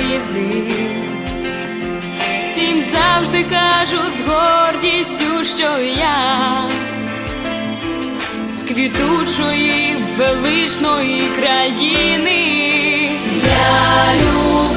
яскравих. Всім завжди кажу з гордістю, що я з квітучої величної країни. Я люблю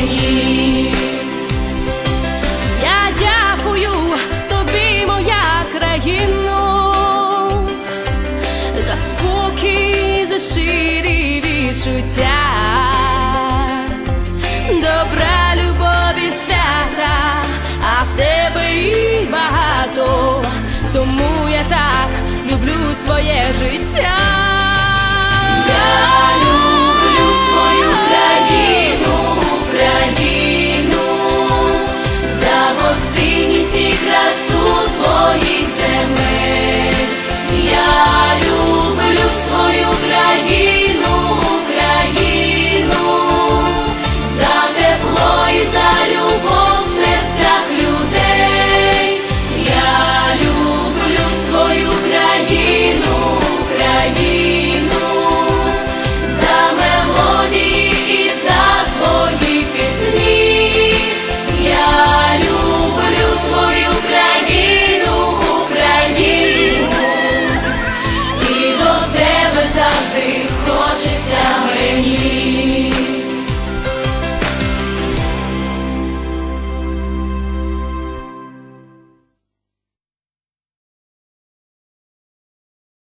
хочеться. Я дякую тобі, моя країно, за спокій, за ширі відчуття, добра любові свята, а в тебе їх багато, тому я так люблю своє життя.